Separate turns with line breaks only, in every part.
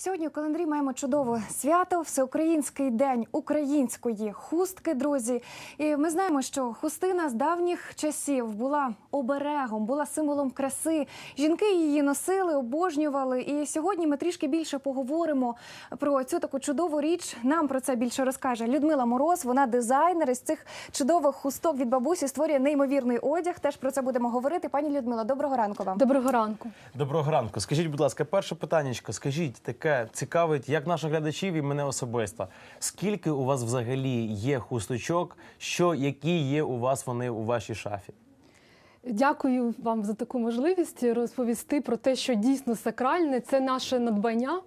Сьогодні у календарі маємо чудове свято, всеукраїнський день української хустки, друзі. І ми знаємо, що хустина з давніх часів була оберегом, була символом краси. Жінки її носили, обожнювали. І сьогодні ми трішки більше поговоримо про цю таку чудову річ. Нам про це більше розкаже Людмила Мороз. Вона дизайнер із цих чудових хусток від бабусі створює неймовірний одяг. Теж про це будемо говорити. Пані Людмила, доброго ранку вам.
Доброго ранку.
Доброго ранку. Скажіть, будь ласка, перше питаннячко. Скажіть, таке цікавить, як наших глядачів і мене особисто. Скільки у вас взагалі є хусточок? Що які є у вас вони у вашій шафі?
Дякую вам за таку можливість розповісти про те, що дійсно сакральне це наше надбання,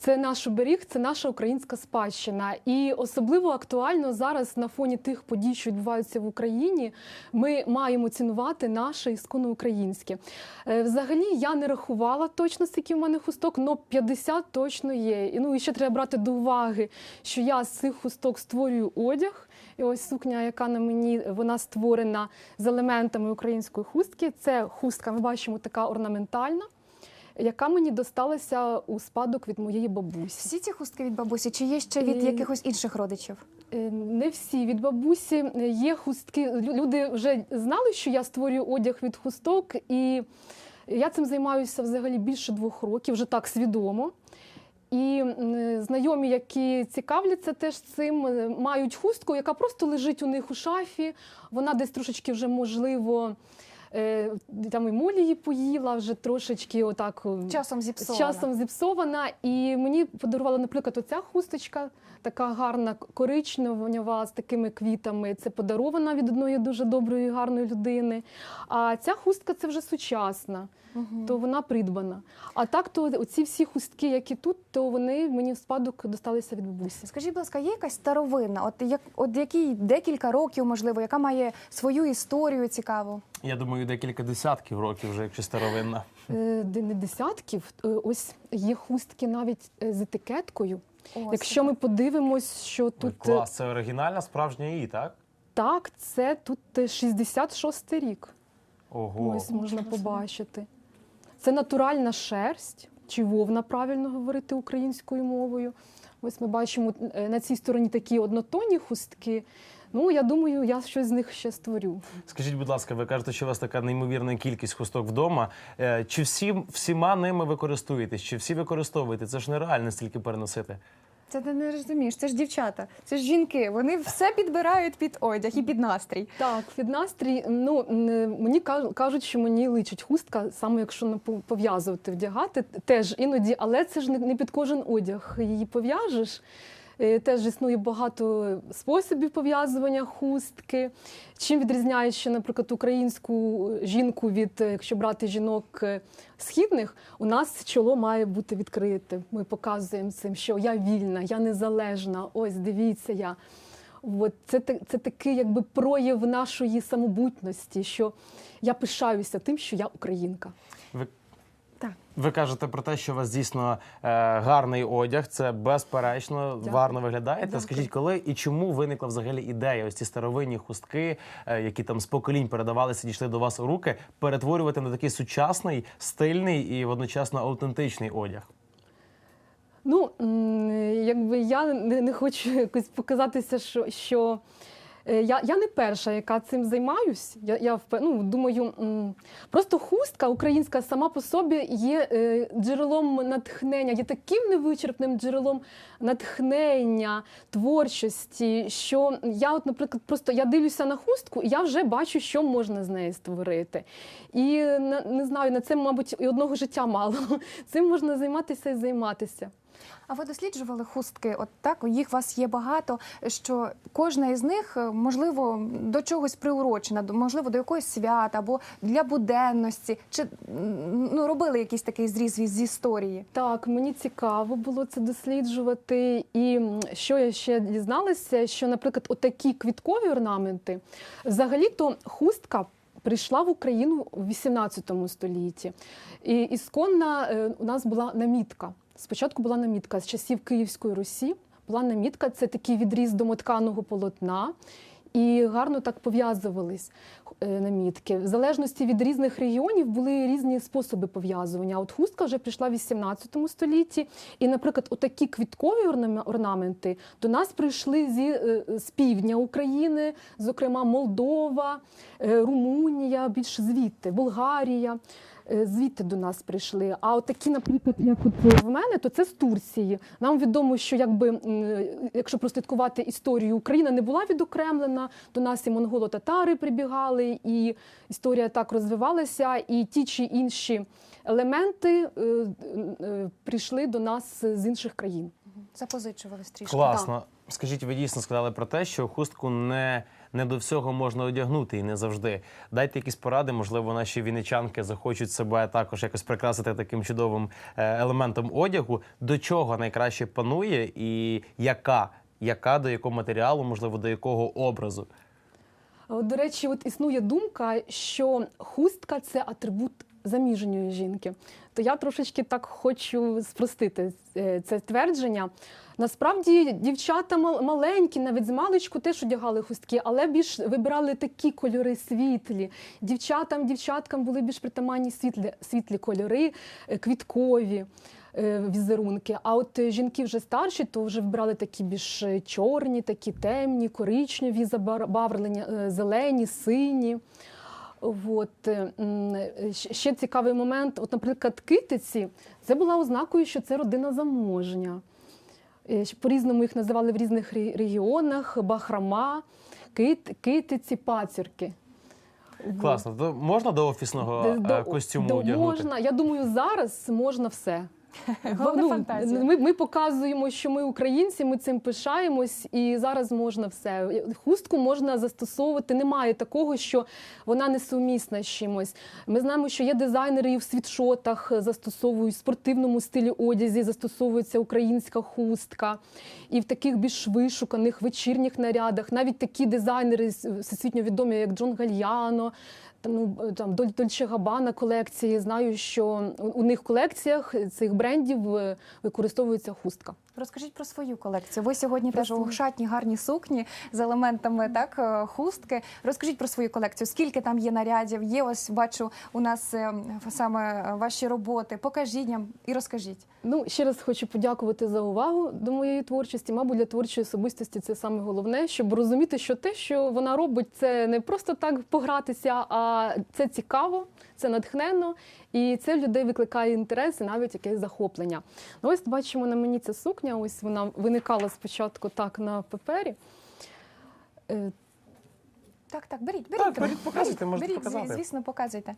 це наш оберіг, це наша українська спадщина. І особливо актуально зараз на фоні тих подій, що відбуваються в Україні. Ми маємо цінувати наше ісконно українське. Е, Взагалі я не рахувала точно скільки в мене хусток, але 50 точно є. І ну і ще треба брати до уваги, що я з цих хусток створюю одяг. І ось сукня, яка на мені вона створена з елементами української хустки. Це хустка, ми бачимо, така орнаментальна, яка мені досталася у спадок від моєї бабусі.
Всі ці хустки від бабусі, чи є ще від
Е,
якихось інших родичів?
Е, Не всі від бабусі Е, є хустки. Люди вже знали, що я створюю одяг від хусток, і я цим займаюся взагалі більше двох років, вже так свідомо. І знайомі, які цікавляться теж цим, мають хустку, яка просто лежить у них у шафі. Вона десь трошечки вже можливо. Е, Там і молі її поїла, вже трошечки отак е,
Часом зіпсована.
часом зіпсована. І мені подарувала, наприклад, оця хусточка, така гарна, коричнева з такими квітами. Це подарована від одної дуже доброї, гарної людини. А ця хустка це вже сучасна,
Мгм.
то вона придбана. А так, то оці всі хустки, які тут, то вони мені в спадок досталися від бабусі.
Скажіть, будь ласка, є якась старовинна, от як от якій декілька років, можливо, яка має свою історію цікаву?
Я думаю, декілька десятків років вже, якщо старовинна.
Де Не десятків, е, ось є хустки навіть е, з етикеткою.
О,
Якщо ми подивимось, що тут е,
клас, це оригінальна справжня її, так?
Так, це тут е, 66 рік.
Ого.
Ось можна побачити. Це натуральна шерсть, чи вовна, правильно говорити українською мовою. Ось ми бачимо на цій стороні такі однотонні хустки. Ну, я думаю, я щось з них ще створю.
Скажіть, будь ласка, ви кажете, що у вас така неймовірна кількість хусток вдома. Е, Чи всі, всіма ними ви користуєтесь? Чи всі використовуєте? Це ж нереально стільки переносити.
Це ти не розумієш, це ж дівчата, це ж жінки. Вони все підбирають під одяг і під настрій.
Так, від настрій, ну н- мені кажуть, що мені личить хустка, саме якщо пов'язувати, вдягати теж іноді, але це ж не, не під кожен одяг. Її пов'яжеш. Е, Теж існує багато способів пов'язування хустки. Чим відрізняє ще, наприклад, українську жінку від, е, якщо брати жінок е, східних, у нас чоло має бути відкрите. Ми показуємо цим, що я вільна, я незалежна. Ось дивіться, я. От це, це такий якби прояв нашої самобутності, що я пишаюся тим, що я українка.
Так.
ви кажете про те, що у вас дійсно е, гарний одяг, це безперечно
Дякую.
гарно виглядаєте.
Дякую.
Скажіть, коли і чому виникла взагалі ідея ось ці старовинні хустки, е, які там з поколінь передавалися, дійшли до вас у руки, перетворювати на такий сучасний, стильний і водночасно аутентичний одяг?
Ну, якби я не, хочу якось показатися, що, що я, я не перша, яка цим займаюсь. Я, я ну, думаю, просто хустка українська сама по собі є е, джерелом натхнення, є таким невичерпним джерелом натхнення, творчості, що я, от, наприклад, просто я дивлюся на хустку, і я вже бачу, що можна з неї створити. І не знаю, на це, мабуть, і одного життя мало. Цим можна займатися і займатися.
А ви досліджували хустки? От так їх у вас є багато. Що кожна із них е, можливо до чогось приурочена, можливо, до якогось свята або для буденності, чи ну робили якийсь такий зріз з історії?
Так, мені цікаво було це досліджувати. І що я ще дізналася, що, наприклад, отакі квіткові орнаменти, взагалі-то хустка. Прийшла в Україну у 18 столітті. І ісконна е, у нас була намітка. Спочатку була намітка з часів Київської Русі. Була намітка, це такий відріз домотканого полотна. і гарно так пов'язувались е, намітки. В залежності від різних регіонів були різні способи пов'язування. От хустка вже прийшла в 18 столітті, і, наприклад, отакі квіткові орнаменти до нас прийшли зі, е, з півдня України, зокрема Молдова, е, Румунія, більш звідти, Болгарія. Е, Звідти до нас прийшли. А от такі, наприклад, як от в мене, то це з Турції. Нам відомо, що якби якщо прослідкувати історію, Україна не була відокремлена. До нас і монголо-татари прибігали, і історія так розвивалася, і ті чи інші елементи е, е, прийшли до нас з інших країн.
Запозичувались трішки.
Класно. Скажіть, ви дійсно сказали про те, що хустку не, не до всього можна одягнути і не завжди. Дайте якісь поради, можливо, наші вінничанки захочуть себе також якось прикрасити таким чудовим е, елементом одягу. До чого найкраще панує, і яка, яка до якого матеріалу, можливо, до якого образу?
До речі, от існує думка, що хустка це атрибут заміжньої жінки. То я трошечки так хочу спростити е, це твердження. Насправді дівчата мал- маленькі, навіть з маличку теж одягали хустки, але більш вибирали такі кольори світлі. Дівчатам, дівчаткам були більш притаманні світлі, світлі кольори, е, квіткові е, візерунки. А от жінки вже старші, то вже вибрали такі більш чорні, такі темні, коричневі забарвлення, зелені, сині. От, е, е, ще цікавий момент. От, наприклад, китиці це була ознакою, що це родина заможня. Е, По-різному їх називали в різних регіонах: бахрама, кит, китиці, пацюрки. От.
Класно. Можна до офісного
до-
костюму
до-
одягнути?
Можна. Я думаю, зараз можна все.
Головне фантазія.
Ми, ми показуємо, що ми українці, ми цим пишаємось, і зараз можна все. Хустку можна застосовувати. Немає такого, що вона несумісна з чимось. Ми знаємо, що є дизайнери і в світшотах застосовують в спортивному стилі одязі, застосовується українська хустка. І в таких більш вишуканих вечірніх нарядах. Навіть такі дизайнери всесвітньо відомі, як Джон Гальяно. Там, ну, там Доль- Дольче Габана колекції. Знаю, що у- них в колекціях цих брендів е, використовується хустка.
Розкажіть про свою колекцію. Ви сьогодні
Про
теж у шатні гарні сукні з елементами так е, хустки. Розкажіть про свою колекцію. Скільки там є нарядів? Є ось бачу у нас е, саме ваші роботи. Покажіть нам і розкажіть.
Ну, ще раз хочу подякувати за увагу до моєї творчості. Мабуть, для творчої особистості це саме головне, щоб розуміти, що те, що вона робить, це не просто так погратися, а це цікаво, це натхненно, і це в людей викликає інтерес і навіть якесь захоплення. Ну, ось бачимо на мені ця сукня. Ось вона виникала спочатку так на папері. Е,
Так, так, беріть, беріть.
Так, беріть, покажете, можете
беріть,
показати.
Звісно, показуйте.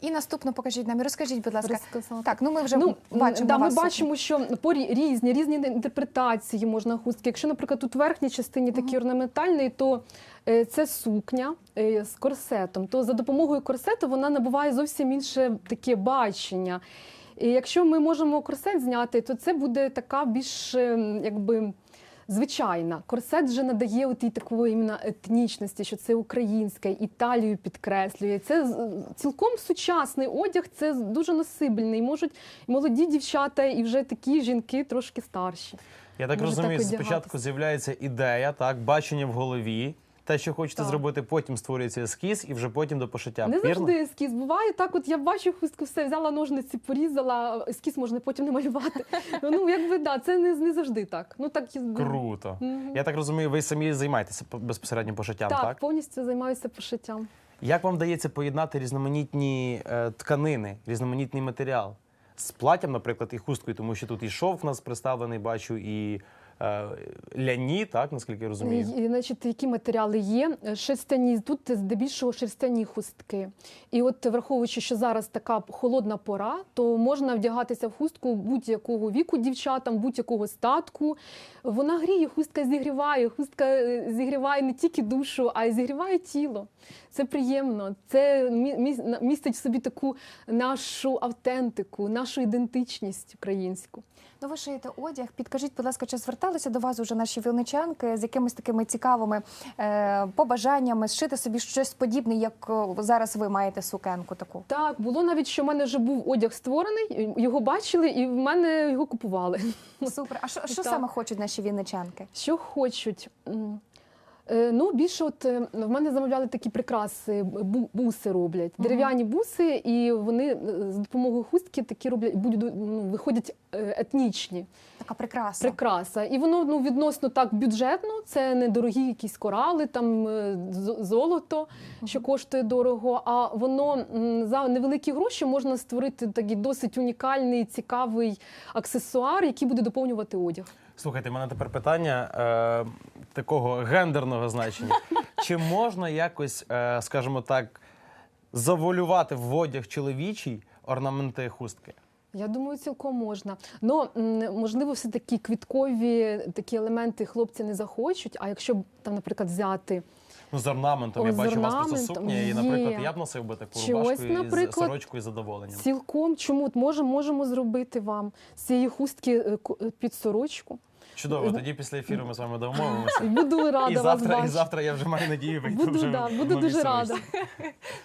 І наступну покажіть нам і розкажіть, будь ласка. Так, ну ми вже
ну,
бачимо.
да, ми бачимо, що по різні різні інтерпретації можна хустки. Якщо, наприклад, тут в верхній частині такий орнаментальний, то е, це сукня е, з корсетом. То за допомогою корсету вона набуває зовсім інше таке бачення. І якщо ми можемо корсет зняти, то це буде така більш е, якби. Звичайна, корсет вже надає отій такої іменно етнічності, що це українське, Італію підкреслює. Це цілком сучасний одяг, це дуже носибельний. Можуть і молоді дівчата, і вже такі жінки трошки старші.
Я так
Може
розумію,
так
спочатку з'являється ідея, так, бачення в голові, те, що хочете
Так.
зробити, потім створюється ескіз і вже потім до пошиття.
Не
Вірно?
завжди ескіз буває. Так, от я бачу хустку, все взяла ножниці, порізала, ескіз можна потім не малювати. Ну якби да, це не, не завжди так. Ну так і-
Круто.
Мгм.
Я так розумію, ви самі займаєтеся по- безпосередньо пошиттям, так?
Так, повністю займаюся пошиттям.
Як вам вдається поєднати різноманітні е, тканини, різноманітний матеріал з платтям, наприклад, і хусткою, тому що тут і шовк у нас представлений, бачу, і ляні, так, наскільки я розумію.
І, значить, які матеріали є? Шерстяні, тут здебільшого шерстяні хустки. І от враховуючи, що зараз така холодна пора, то можна вдягатися в хустку будь-якого віку дівчатам, будь-якого статку. Вона гріє, хустка зігріває, хустка е, зігріває не тільки душу, а й зігріває тіло. Це приємно. Це мі- містить в собі таку нашу автентику, нашу ідентичність українську.
Ну, ви шиєте одяг. Підкажіть, будь ласка, чи зверталися до вас уже наші вілничанки з якимись такими цікавими е, побажаннями зшити собі щось подібне, як зараз ви маєте сукенку таку?
Так, було навіть, що в мене вже був одяг створений, його бачили, і в мене його купували.
Супер. А що, що саме хочуть наші вінничанки?
Що хочуть? Е, Ну, більше от е, в мене замовляли такі прикраси, бу- буси роблять, дерев'яні буси, і вони е, з допомогою хустки такі роблять, ну, виходять етнічні
Така прикраса.
прикраса. І воно ну відносно так бюджетно. Це не дорогі якісь корали, там з- золото, що коштує дорого. А воно за невеликі гроші можна створити такий досить унікальний, цікавий аксесуар, який буде доповнювати одяг.
Слухайте, в мене тепер питання е, такого гендерного значення. Чи можна якось, е, скажімо так, завуалювати в одяг чоловічий орнаменти хустки?
Я думаю, цілком можна. Ну можливо, все таки квіткові такі елементи хлопці не захочуть. А якщо там, наприклад, взяти
Ну, з орнаментом.
О,
я
з
бачу, у вас просто сукня, і, наприклад,
є.
я б носив би таку рубашку і сорочкою задоволенням.
цілком, чому можемо, можемо зробити вам з цієї хустки е, е, під сорочку.
Чудово, тоді після ефіру ми з вами домовимося.
Буду рада
І
вас
завтра, і завтра я вже маю надію вийти
Буду,
вже
да, буду дуже рада.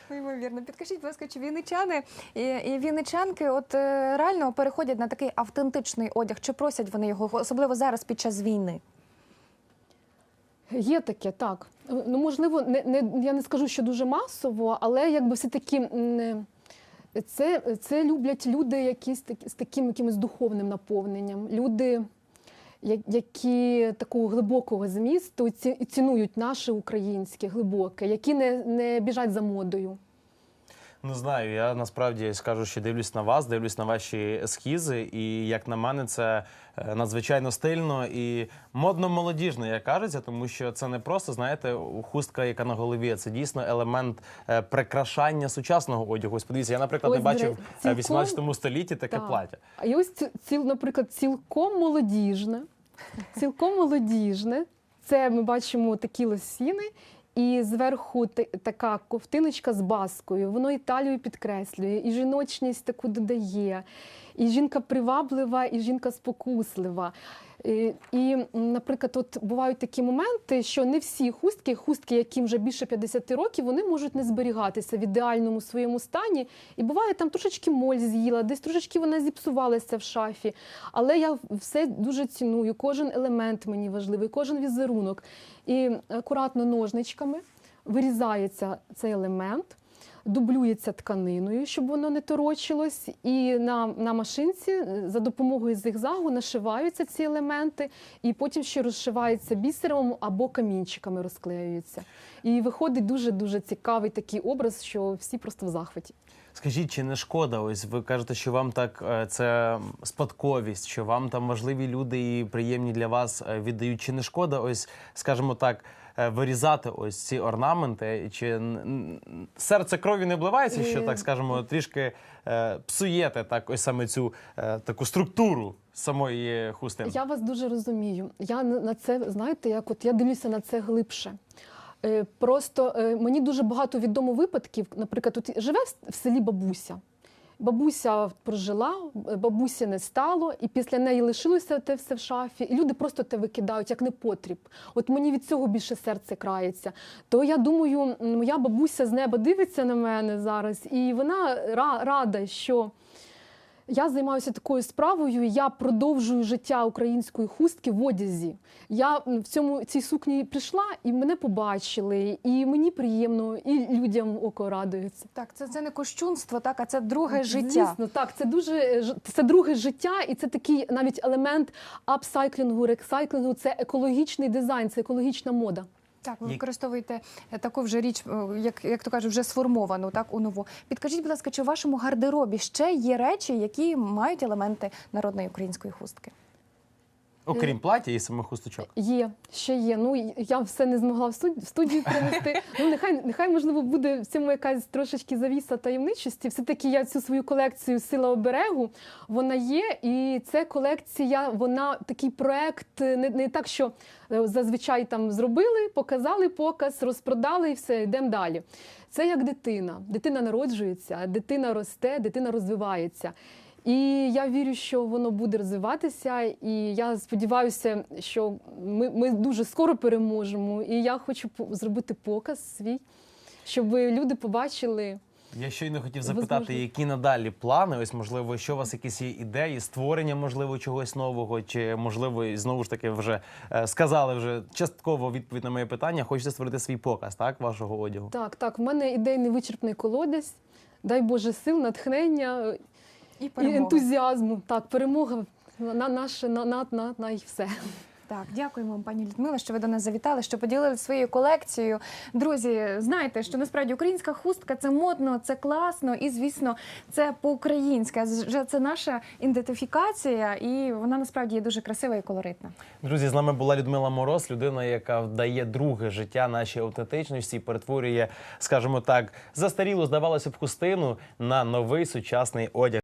Неймовірно. Підкажіть, будь ласка, чи вінничани і, і вінничанки от е, реально переходять на такий автентичний одяг? Чи просять вони його, особливо зараз під час війни?
Є таке, так. Ну, можливо, не, не, я не скажу, що дуже масово, але якби все-таки м, це, це люблять люди якісь такі, з таким якимось духовним наповненням. Люди, які такого глибокого змісту цінують наше українське, глибоке, які не, не біжать за модою.
Не знаю, я насправді скажу, що дивлюсь на вас, дивлюсь на ваші ескізи, і як на мене, це е, надзвичайно стильно і модно-молодіжно, як кажеться, тому що це не просто, знаєте, хустка, яка на голові, а це дійсно елемент е, прикрашання сучасного одягу. Ось подивіться, я, наприклад,
Ось,
не бачив е, в 18 столітті таке
Так.
плаття.
А і ось ці- ціл, наприклад, цілком молодіжне. Цілком молодіжне. Це ми бачимо такі лосіни, і зверху та- така ковтиночка з баскою. Воно і талію підкреслює, і жіночність таку додає. І жінка приваблива, і жінка спокуслива. І, і, наприклад, от бувають такі моменти, що не всі хустки, хустки, яким вже більше 50 років, вони можуть не зберігатися в ідеальному своєму стані. І буває, там трошечки моль з'їла, десь трошечки вона зіпсувалася в шафі. Але я все дуже ціную. Кожен елемент мені важливий, кожен візерунок. І акуратно ножничками вирізається цей елемент. Дублюється тканиною, щоб воно не торочилось, і на, на машинці е, за допомогою зигзагу нашиваються ці елементи, і потім ще розшивається бісером або камінчиками розклеюються. І виходить дуже дуже цікавий такий образ, що всі просто в захваті.
Скажіть, чи не шкода? Ось ви кажете, що вам так е, це спадковість, що вам там важливі люди і приємні для вас е, віддають. Чи не шкода, ось скажімо так, вирізати ось ці орнаменти? Чи серце крові не вливається, що
Е.
так скажемо, трішки е, псуєте так, ось саме цю е, таку структуру самої хустини?
Я вас дуже розумію. Я на це, знаєте, як от я дивлюся на це глибше. Е, Просто е, мені дуже багато відомо випадків. Наприклад, от живе в селі бабуся. Бабуся прожила, е, бабусі не стало, і після неї лишилося те все в шафі, і люди просто те викидають як непотріб. От мені від цього більше серце крається. То я думаю, моя бабуся з неба дивиться на мене зараз, і вона ра- рада, що я займаюся такою справою. Я продовжую життя української хустки в одязі. Я в цьому цій сукні прийшла, і мене побачили, і мені приємно, і людям око радується.
Так, це, це не кощунство, так, а це друге життя.
Звісно, так, це дуже це друге життя, і це такий навіть елемент апсайклінгу, рексайклінгу. Це екологічний дизайн, це екологічна мода.
Так, ви використовуєте е, таку вже річ, е, як, як то кажуть, вже сформовану, так, у нову. Підкажіть, будь ласка, чи у вашому гардеробі ще є речі, які мають елементи народної української хустки?
Окрім плаття і самих хусточок.
Є, ще є. Ну я все не змогла в студ- в студію принести. Ну нехай, нехай можливо буде в цьому якась трошечки завіса таємничості. Все таки я цю свою колекцію Сила оберегу вона є, і це колекція, вона такий проект, не, не так, що е, зазвичай там зробили, показали показ, розпродали і все, йдемо далі. Це як дитина. Дитина народжується, дитина росте, дитина розвивається. І я вірю, що воно буде розвиватися. І я сподіваюся, що ми, ми дуже скоро переможемо. І я хочу зробити показ свій, щоб люди побачили.
Я щойно хотів запитати,
Возможно.
які надалі плани? Ось, можливо, що у вас якісь є ідеї, створення, можливо, чогось нового, чи можливо, знову ж таки вже е, сказали вже частково відповідь на моє питання. Хочете створити свій показ, так, вашого одягу?
Так, так, в мене ідейний вичерпний колодязь. Дай Боже сил, натхнення
І
і ентузіазму. Так, перемога на наше на, на, на, на і все.
Так, дякуємо вам, пані Людмила, що ви до нас завітали, що поділилися своєю колекцією. Друзі, знаєте, що насправді українська хустка це модно, це класно, і звісно, це по-українськи. Це наша ідентифікація, і вона насправді є дуже красива і колоритна.
Друзі, з нами була Людмила Мороз, людина, яка вдає друге життя нашій автентичності, і перетворює, скажімо так, застарілу, здавалося б, хустину на новий сучасний одяг.